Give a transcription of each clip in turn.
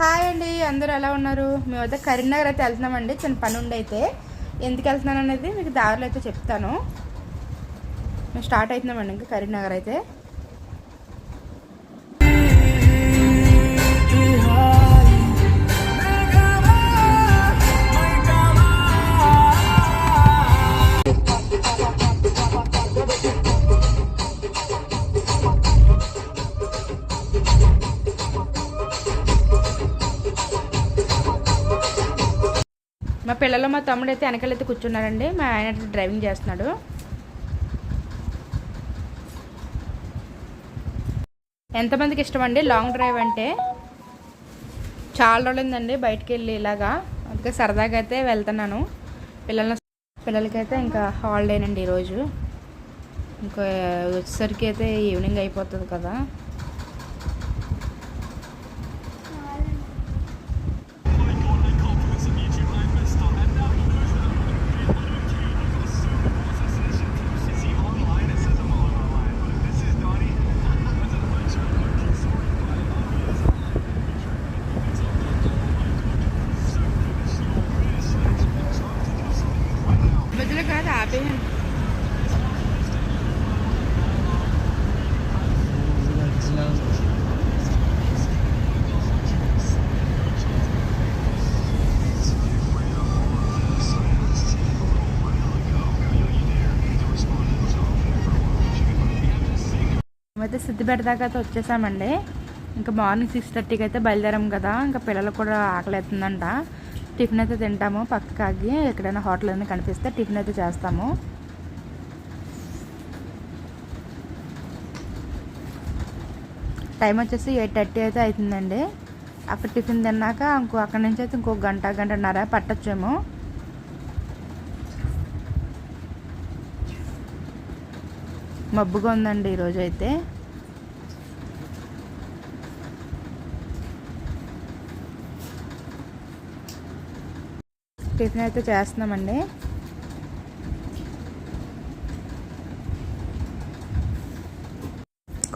Hi అండి అందరూ ఎలా ఉన్నారు? మేమైతే కరీంనగర్ అయితే వెళ్తున్నామండి చిన్న పని ఉండి అయితే ఎందుకు వెళ్తున్నాను అనేది మీకు దారిలో అయితే చెప్తాను. మేము స్టార్ట్ అవుతున్నామండి ఇంకా కరీంనగర్ అయితే. పిల్లలు మా తమ్ముడు అయితే వెనకాలైతే కూర్చున్నారండి. మా ఆయన అయితే డ్రైవింగ్ చేస్తున్నాడు. ఎంతమందికి ఇష్టం అండి లాంగ్ డ్రైవ్ అంటే? చాలా రోజులైందండి బయటికి వెళ్ళి ఇలాగా. అందుకే సరదాగా అయితే వెళ్తున్నాను. పిల్లల పిల్లలకైతే ఇంకా హాలిడేనండి ఈరోజు. ఇంకా వచ్చేసరికి అయితే ఈవినింగ్ అయిపోతుంది కదా మధ్యలో కాదు ఆపేయండి మేమైతే సిద్దిపేట దాకా అయితే వచ్చేసామండి. ఇంకా మార్నింగ్ సిక్స్ థర్టీకి అయితే బయలుదేరాం కదా. ఇంకా పిల్లలకు కూడా ఆకలి అవుతుందంట టిఫిన్ అయితే తింటాము పక్కకి ఆగి ఎక్కడైనా హోటల్ అయినా కనిపిస్తే టిఫిన్ అయితే చేస్తాము. టైం వచ్చేసి ఎయిట్ థర్టీ అయితే అవుతుందండి అక్కడ టిఫిన్ తిన్నాక ఇంకో అక్కడి నుంచి అయితే ఇంకో గంట గంటన్నర పట్టొచ్చేమో. మబ్బుగా ఉందండి ఈరోజు అయితే టిఫిన్ అయితే చేస్తున్నామండి.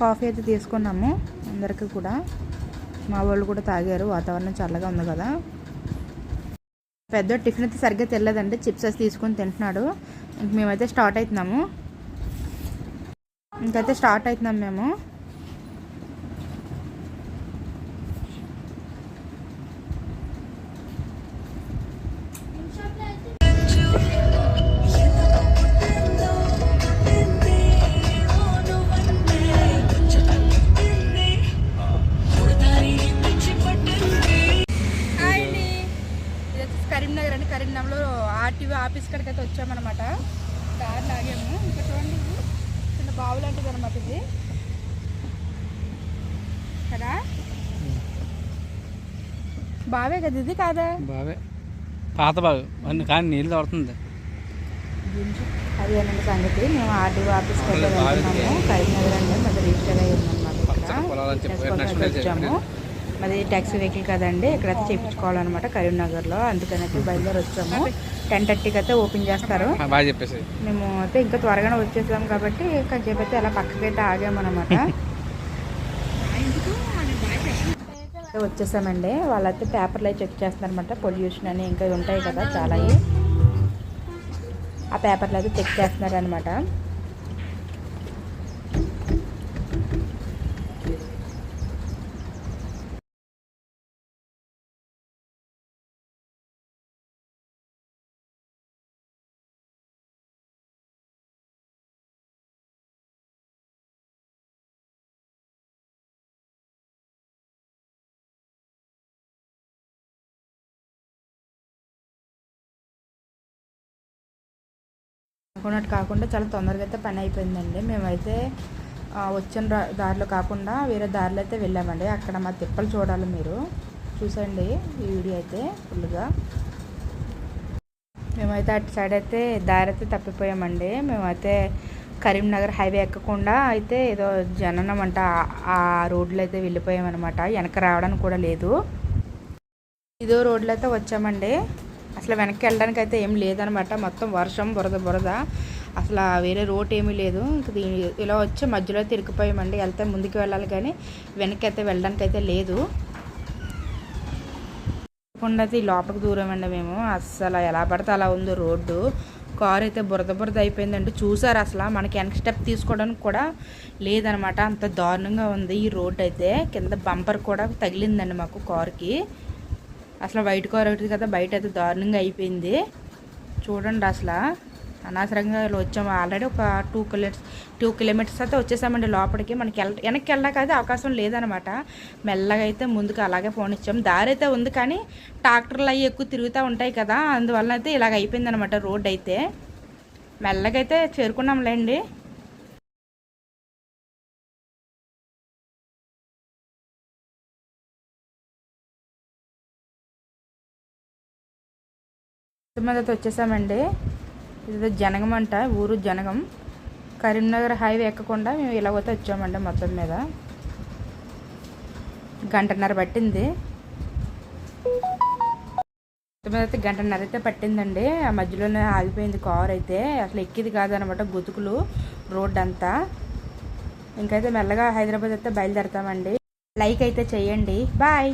కాఫీ అయితే తీసుకున్నాము అందరికీ కూడా. మా వాళ్ళు కూడా తాగారు వాతావరణం చల్లగా ఉంది కదా. పెద్ద టిఫిన్ అయితే సరిగ్గా తెలియదండి చిప్స్ అయితే తీసుకొని తింటున్నాడు. ఇంక మేమైతే స్టార్ట్ అవుతున్నాము. ఇంకైతే స్టార్ట్ అవుతున్నాం మేము. కరీంనగర్ అండి. కరీంనగర్లో ఆర్టీఓ ఆఫీస్ కాడికి అయితే వచ్చామన్నమాట. కార్ లాగాము. ఇంకా బావు లాంటిది అనమాట ఇది. కదా? బావే కదా ఇది కాదా? బావే. పాత బావి. అన్ని కానీ నీళ్ళు పడుతుంది అది అనండి సంగతి. మేము ఆర్టీఓ ఆఫీస్కి వెళ్తున్నాము. కరీంనగర్ అంటే మరి రిజిస్టర్ అయ్యి ఉందన్నమాట వచ్చాము. మాది ట్యాక్సీ వెహికల్ కదండి ఇక్కడైతే చేయించుకోవాలన్నమాట కరీంనగర్లో. అందుకని అయితే బయలుదేరి వచ్చాము టెన్ థర్టీకి అయితే ఓపెన్ చేస్తారు. మేము అయితే ఇంకా త్వరగానే వచ్చేసాం కాబట్టి కొంచెం అయితే అలా పక్కకి అయితే ఆగామన్నమాట వచ్చేసామండి. వాళ్ళైతే పేపర్లు అయితే చెక్ చేస్తున్నారన్నమాట. పొల్యూషన్ అని ఇంకా ఉంటాయి కదా చాలా ఆ పేపర్లు అయితే చెక్ చేస్తున్నారనమాట అనుకున్నట్టు కాకుండా చాలా తొందరగా అయితే పని అయిపోయిందండి. మేమైతే వచ్చిన దారిలో కాకుండా వేరే దారిలో అయితే వెళ్ళామండి. అక్కడ మా తిప్పలు చూడాలి మీరు. చూసండి ఈ వీడియో అయితే ఫుల్గా. మేమైతే అటు సైడ్ అయితే దారి అయితే తప్పిపోయామండి. మేమైతే కరీంనగర్ హైవే ఎక్కకుండా అయితే ఏదో జననం అంట ఆ- ఆ రోడ్లో అయితే వెళ్ళిపోయామన్నమాట. వెనక రావడానికి కూడా లేదు. ఇదో రోడ్లో అయితే వచ్చామండి. అసలు వెనక్కి వెళ్ళడానికి అయితే ఏం లేదనమాట. మొత్తం వర్షం బురద బురద. అసలు వేరే రోడ్ ఏమీ లేదు. ఇంక ఇలా వచ్చి మధ్యలో తిరిగిపోయామండి. వెళ్తే ముందుకు వెళ్ళాలి కానీ వెనక్కి అయితే వెళ్ళడానికి అయితే లేదు. తప్పకుండా అయితే ఈ లోపలికి దూరమండి మేము. అసలు ఎలా పడితే అలా ఉంది రోడ్డు. కారు అయితే బురద బురద అయిపోయిందండి. చూసారు అసలు? మనకి వెనక స్టెప్ తీసుకోవడానికి కూడా లేదనమాట. అంత దారుణంగా ఉంది ఈ రోడ్డు అయితే. కింద బంపర్ కూడా తగిలిందండి మాకు కారుకి. అసలు వైట్ కార్ ఒకటి కదా బయట అయితే దారుణంగా అయిపోయింది. చూడండి అసలు. అనవసరంగా వచ్చాము. ఆల్రెడీ ఒక టూ కిలోమీటర్స్ టూ కిలోమీటర్స్ అయితే వచ్చేసామండి లోపలికి. మనకి వెళ్ళ వెనక్కి వెళ్ళడానికి అయితే అవకాశం లేదనమాట. మెల్లగా అయితే ముందుకు అలాగే పోనిచ్చాం దారి అయితే ఉంది కానీ ట్రాక్టర్లు అవి ఎక్కువ తిరుగుతూ ఉంటాయి కదా అందువల్ల అయితే ఇలాగ అయిపోయిందనమాట రోడ్ అయితే. మెల్లగా అయితే చేరుకున్నాంలేండి. మొత్తం అయితే వచ్చేసామండి. ఇది జనగం అంట ఊరు జనగం. కరీంనగర్ హైవే ఎక్కకుండా మేము ఇలాగైతే వచ్చామండి మొత్తం మీద. గంటన్నర పట్టింది. మొత్తం మీద అయితే గంటన్నర అయితే పట్టిందండి. ఆ మధ్యలోనే ఆగిపోయింది కార్ అయితే. అసలు ఎక్కిది కాదనమాట గుతుకులు రోడ్ అంతా. ఇంకైతే మెల్లగా హైదరాబాద్ అయితే బయలుదేరతామండి. లైక్ అయితే చేయండి. బాయ్!